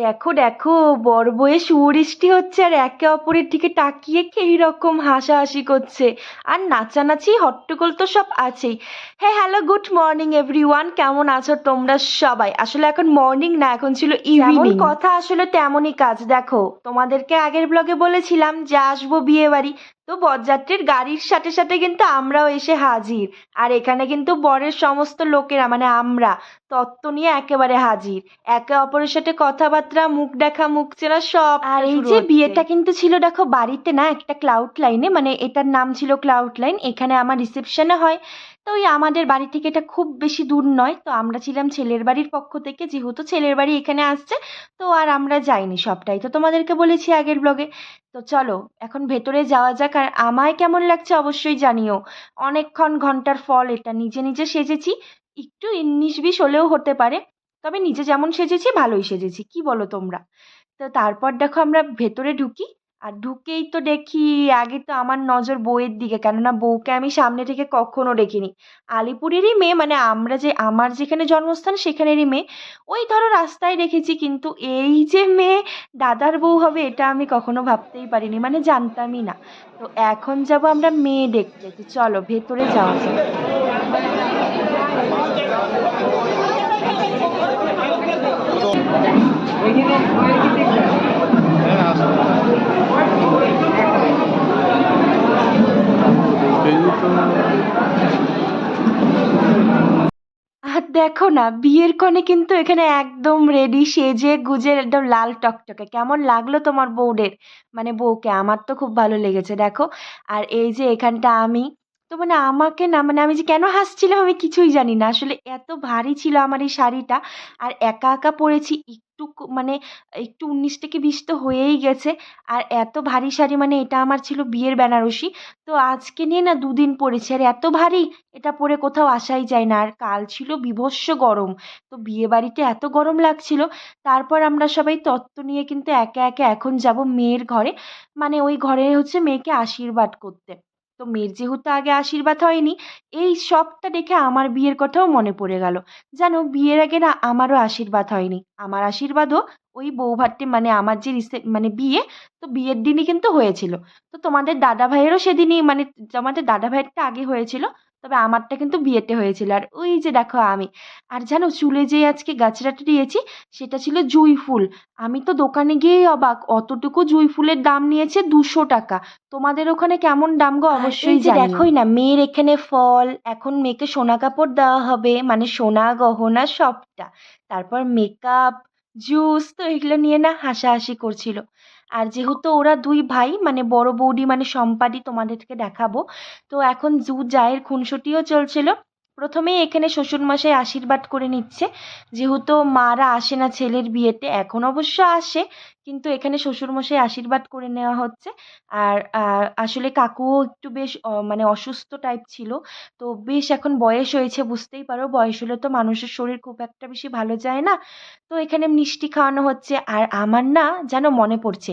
দেখো দেখো বর বউয়ে সুবৃষ্টি হচ্ছে আর একে অপরের দিকে তাকিয়ে এই রকম হাসাহাসি করছে। আর নাচানাচি হট্টগোল তো সব আছেই। হ্যাঁ হ্যালো গুড মর্নিং এভরিওয়ান কেমন আছো তোমরা সবাই? আসলে এখন মর্নিং না এখন ছিল ইভিনিং কথা আসলে তেমনই কাজ। দেখো তোমাদেরকে আগের ব্লগে বলেছিলাম যে আসব বিয়ে বাড়ি তো বরযাত্রীর গাড়ির সাথে সাথে কিন্তু আমরাও এসে হাজির। আর এখানে কিন্তু বরের সমস্ত লোকেরা মানে আমরা তত্ত্ব নিয়ে একেবারে হাজির। একে অপরের সাথে কথাবার্তা মুখ দেখা মুখ চেনা সব আর এই যে বিয়েটা কিন্তু ছিল দেখো বাড়িতে না একটা ক্লাউড লাইনে মানে এটার নাম ছিল ক্লাউড লাইন এখানে আমার রিসেপশনে হয়। তো ওই আমাদের বাড়ি থেকে এটা খুব বেশি দূর নয়। তো আমরা ছিলাম ছেলের বাড়ির পক্ষ থেকে যেহেতু ছেলের বাড়ি এখানে আসছে তো আর আমরা যাইনি সবটাই। তো তোমাদেরকে বলেছি আগের ব্লগে তো চলো, এখন ভেতরে যাওয়া যাক আর আমায় কেমন লাগছে অবশ্যই জানিও। অনেকক্ষণ ঘণ্টার ফল এটা, নিজে নিজে সেজেছি, একটু উনিশ বিশ হলেও হতে পারে, তবে নিজে যেমন সেজেছি ভালোই সেজেছি, কি বলো তোমরা? তো তারপর দেখো আমরা ভেতরে ঢুকি আর ঢুকেই তো দেখি আগে তো আমার নজর বউয়ের দিকে, কেননা বউকে আমি সামনে থেকে কখনো দেখিনি। আলিপুরেরই মেয়ে মানে আমরা যে, আমার যেখানে জন্মস্থান সেখানেরই মেয়ে, ওই ধরো রাস্তায় দেখেছি, কিন্তু এই যে মেয়ে দাদার বউ হবে, এটা আমি কখনো ভাবতেই পারিনি মানে জানতামই না। তো এখন যাব আমরা মেয়ে দেখতে, তো চলো ভেতরে যাওয়া যাক। আর দেখো না, বিয়ের কনে কিন্তু এখানে একদম রেডি সেজে গুজে একদম লাল টকটকে। কেমন লাগল তোমার বউদের? মানে বউকে, আমার তো খুব ভালো লেগেছে, দেখো। আর এই যে এখানটা আমি, তো মানে আমাকে না মানে আমি যে কেন হাসছিলাম আমি কিছুই জানি না। আসলে এত ভারী ছিল আমার এই শাড়িটা, আর একা একা পরেছি একটু মানে একটু উনিশ থেকে বিশ তো হয়েই গেছে। আর এত ভারী শাড়ি মানে এটা আমার ছিল বিয়ের বেনারসি। তো আজকে নিয়ে না দুদিন পরেছি। আর এত ভারী, এটা পরে কোথাও আসাই যায় না। আর কাল ছিল বীভৎস গরম। তো বিয়ে বাড়িতে এত গরম লাগছিল। তারপর আমরা সবাই তত্ত্ব নিয়ে কিন্তু একে একে এখন যাব মেয়ের ঘরে। মানে ওই ঘরে হচ্ছে মেয়েকে আশীর্বাদ করতে। তো মেয়ের যেহেতু আগে আশীর্বাদ হয়নি, এই শখটা দেখে আমার বিয়ের কথাও মনে পড়ে গেল। জানো বিয়ের আগে না আমারও আশীর্বাদ হয়নি। আমার আশীর্বাদও ওই বৌভাতটি মানে আমার যে রিসে মানে বিয়ে, তো বিয়ের দিনই কিন্তু হয়েছিল। তো তোমাদের দাদা ভাইয়েরও সেদিনই মানে তোমাদের দাদা ভাইয়েরটা আগে হয়েছিল। তবে আমারটা কিন্তু বিয়েতে হয়েছিল। আর ওই যে দেখো আমি আর জানো চুলে যে আজকে গাছড়াটা দিয়েছি সেটা ছিল জুঁই ফুল। আমি তো দোকানে গিয়েই অবাক অতটুকু জুঁই ফুলের দাম নিয়েছে দুশো টাকা। তোমাদের ওখানে কেমন দাম গো? অবশ্যই যে দেখোই না মেয়ের এখানে ফল এখন মেয়েকে সোনা কাপড় দেওয়া হবে মানে সোনা গহনা সবটা। তারপর মেকআপ জুস তো এগুলো নিয়ে না হাসাহাসি করছিল। আর যেহেতু ওরা দুই ভাই মানে বড় বৌদি মানে সম্পাদি তোমাদেরকে দেখাবো, তো এখন জু জায়ের খুনসুটিও চলছিল। প্রথমেই এখানে শ্বশুরমশাই আশীর্বাদ করে নিচ্ছে, যেহেতু মারা আসে না ছেলের বিয়েতে, এখন অবশ্য আসে, কিন্তু এখানে শ্বশুরমশাই আশীর্বাদ করে নেওয়া হচ্ছে। আর আসলে কাকুও একটু বেশ মানে অসুস্থ টাইপ ছিল, তো বেশ এখন বয়স হয়েছে, বুঝতেই পারো, বয়স হলে তো মানুষের শরীর খুব একটা বেশি ভালো যায় না। তো এখানে মিষ্টি খাওয়ানো হচ্ছে, আর আমার না যেন মনে পড়ছে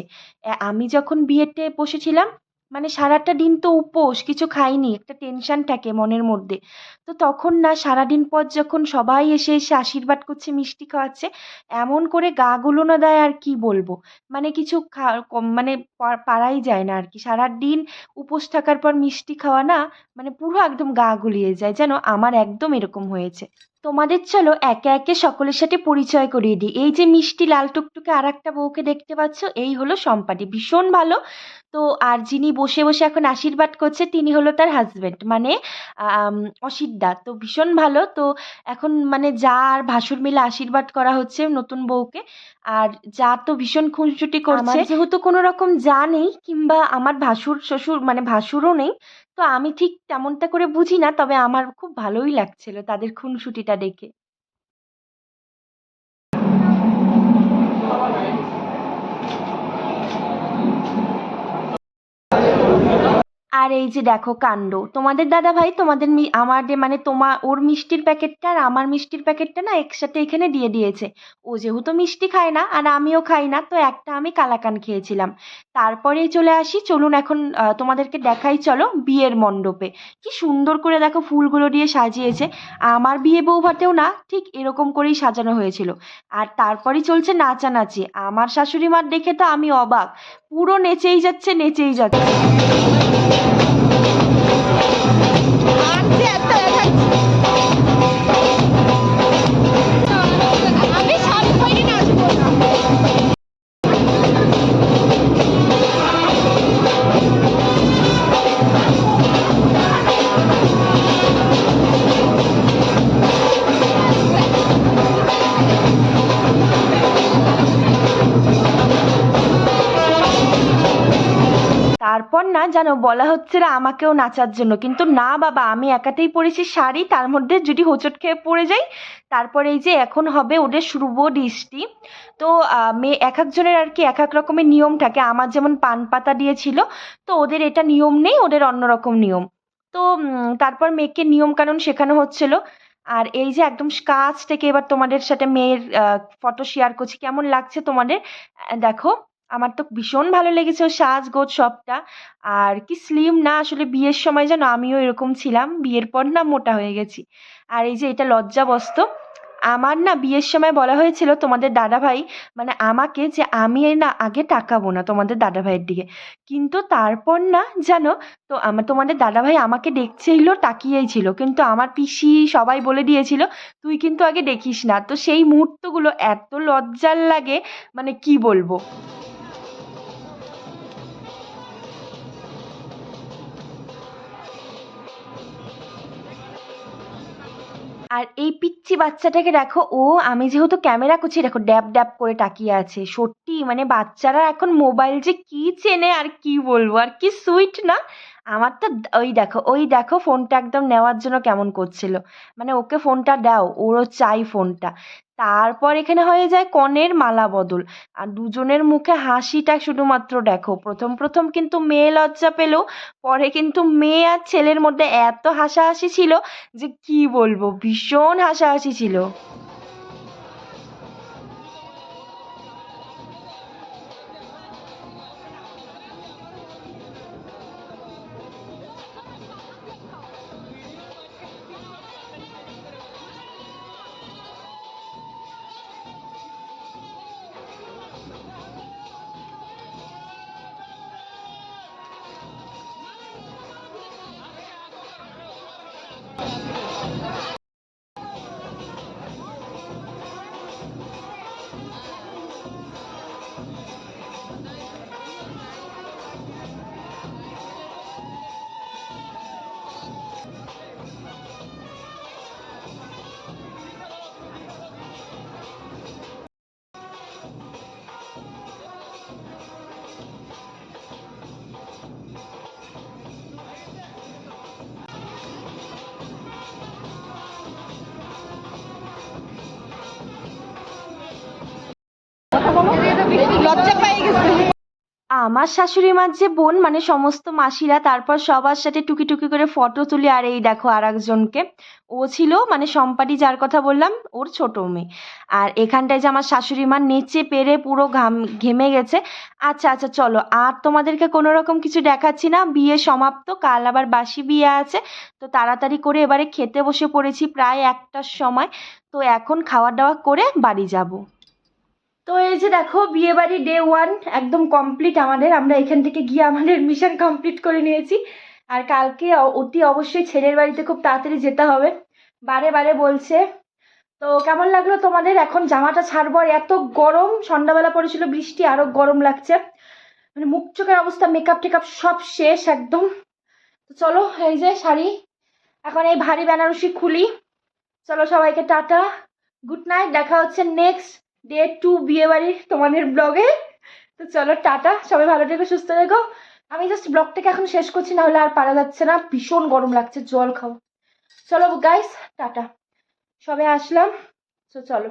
আমি যখন বিয়েতে বসেছিলাম মানে সারাটা দিন তো উপোস, কিছু খাইনি, একটা টেনশন থাকে মনের মধ্যে। তো তখন না, সারাদিন পর যখন সবাই এসে এসে আশীর্বাদ করছে, মিষ্টি খাওয়াচ্ছে, এমন করে গা গুলোনো দেয় আর কি বলব? মানে কিছু মানে পারাই যায় না আর কি। সারাদিন উপোস থাকার পর মিষ্টি খাওয়া না মানে পুরো একদম গা গুলিয়ে যায়। যেন আমার একদম এরকম হয়েছে। তোমাদের চলো একে একে সকলের সাথে পরিচয় করিয়ে দিই। এই যে মিষ্টি লাল টুকটুকে আর একটা বউকে দেখতে পাচ্ছ, এই হলো সম্পাদি ভীষণ ভালো। তো আর যিনি বসে বসে এখন আশীর্বাদ করছে, তিনি হলো তার হাজবেন্ড মানে অসিত তো ভীষণ ভালো। তো এখন মানে যা আর ভাসুর মিলে আশীর্বাদ করা হচ্ছে নতুন বউকে। আর যা তো ভীষণ খুনসুটি করছে। যেহেতু কোনো রকম যা নেই, কিংবা আমার ভাসুর, শ্বশুর মানে ভাসুরও নেই তো আমি ঠিক তেমনটা করে বুঝি না, তবে আমার খুব ভালোই লাগছিল তাদের খুনসুটিটা দেখে। আর এই যে দেখো কাণ্ড, তোমাদের দাদা ভাই তোমাদের আমাদের মানে তোমার ওর মিষ্টির প্যাকেটটা আর আমার মিষ্টির প্যাকেটটা না একসাথে এখানে দিয়ে দিয়েছে। ও যেহেতু মিষ্টি খায় না আর আমিও খাই না, তো একটা আমি কালাকান খেয়েছিলাম। তারপরেই চলে আসি, চলুন এখন তোমাদেরকে দেখাই চলো বিয়ের মণ্ডপে। কি সুন্দর করে দেখো ফুলগুলো দিয়ে সাজিয়েছে। আমার বিয়ে বৌভাতেও না ঠিক এরকম করেই সাজানো হয়েছিল। আর তারপরেই চলছে নাচানাচি। আমার শাশুড়ি মার দেখে তো আমি অবাক। পুরো নেচেই যাচ্ছে নেচেই যাচ্ছে। জানো বলা হচ্ছে না আমাকেও নাচার জন্য। কিন্তু না বাবা, আমি একাতেই পরেছি শাড়ি, তার মধ্যে যদি হোঁচট খেয়ে পড়ে যাই, তারপরে এই যে এখন হবে ওদের শুভ দৃষ্টি তো মেয়ে এক একজনের আর কি এক এক রকমের নিয়ম থাকে। আমার যেমন পান পাতা দিয়েছিল, তো ওদের এটা নিয়ম নেই, ওদের অন্যরকম নিয়ম। তো তারপর মেয়েকে নিয়ম কানুন শেখানো হচ্ছিল। আর এই যে একদম কাছ থেকে এবার তোমাদের সাথে মেয়ের ফটো শেয়ার করছি, কেমন লাগছে তোমাদের? দেখো। আমার তো ভীষণ ভালো লেগেছে ওর সাজগোজ সবটা। আর কি স্লিম না, আসলে বিয়ের সময় যেন আমিও এরকম ছিলাম, বিয়ের পর না মোটা হয়ে গেছি। আর এই যে এটা লজ্জাবস্ত, আমার না বিয়ের সময় বলা হয়েছিল তোমাদের দাদাভাই মানে আমাকে যে আমি না আগে তাকাবো না তোমাদের দাদাভাইয়ের দিকে। কিন্তু তারপর না, জানো, তো আমার, তোমাদের দাদাভাই আমাকে দেখছেইল তাকিয়েই ছিল। কিন্তু আমার পিসি সবাই বলে দিয়েছিল, তুই কিন্তু আগে দেখিস না। তো সেই মুহূর্তগুলো এত লজ্জার লাগে মানে কি বলব? আর এই পিচ্চি বাচ্চাটাকে দেখো, ও, আমি যেহেতু ক্যামেরা করছি, দেখো, ড্যাব ড্যাব করে তাকিয়ে আছে। সত্যি মানে বাচ্চারা এখন মোবাইল যে কি চেনে আর কি বলব? আর কি সুইট না? আমার তো ওই দেখো ওই দেখো ফোনটা একদম নেওয়ার জন্য কেমন করছিল। মানে ওকে ফোনটা দাও ওরও চাই ফোনটা। তারপর এখানে হয়ে যায় কনের মালা বদল। আর দুজনের মুখে হাসিটা শুধুমাত্র দেখো। প্রথম প্রথম কিন্তু মেয়ে লজ্জা পেলেও পরে কিন্তু মেয়ে আর ছেলের মধ্যে এত হাসাহাসি ছিল যে কি বলব, ভীষণ হাসাহাসি ছিল। আমার শাশুড়ি মার যে বোন মানে সমস্ত মাসিরা, তারপর সবার সাথে টুকি টুকি করে ফটো তুলি, আর এই দেখো আর একজনকে ও ছিল মানে সম্পাটি যার কথা বললাম, ওর ছোট মেয়ে। আর এখানটায় যে আমার শাশুড়ি মা নেচে পেরে পুরো ঘাম, ঘেমে গেছে। আচ্ছা আচ্ছা চলো, আর তোমাদেরকে কোনো রকম কিছু দেখাচ্ছি না। বিয়ে সমাপ্ত, কাল আবার বাসি বিয়ে আছে। তো তাড়াতাড়ি করে এবারে খেতে বসে পড়েছি প্রায় একটার সময়। তো এখন খাওয়া দাওয়া করে বাড়ি যাব। তো এই যে দেখো বিয়ে বাড়ি ডে ওয়ান একদম কমপ্লিট আমাদের। আমরা এখান থেকে গিয়ে আমাদের মিশন কমপ্লিট করে নিয়েছি। আর কালকে অতি অবশ্যই ছেলের বাড়িতে খুব তাড়াতাড়ি যেতে হবে। বারে বারে বলছে। তো কেমন লাগল তোমাদের? এখন জামাটা ছাড়বো। এত গরম, সন্ধ্যাবেলা পড়েছিল বৃষ্টি, আরও গরম লাগছে। মানে মুখ চোখের অবস্থা মেকআপ টেকআপ সব শেষ একদম। তো চলো, এই যে শাড়ি। এখন এই ভারী বেনারসি খুলি। চলো সবাইকে টাটা। Good night. দেখা হচ্ছে নেক্সট ডে টু বিয়ে বাড়ির তোমাদের ব্লগে। তো চলো, টাটা, সবাই ভালো থেকো, সুস্থ থেকো। আমি জাস্ট ব্লগটাকে এখন শেষ করছি, না হলে আর পারা যাচ্ছে না। ভীষণ গরম লাগছে, জল খাও চলো গাইস টাটা। সবে আসলাম, তো চলো।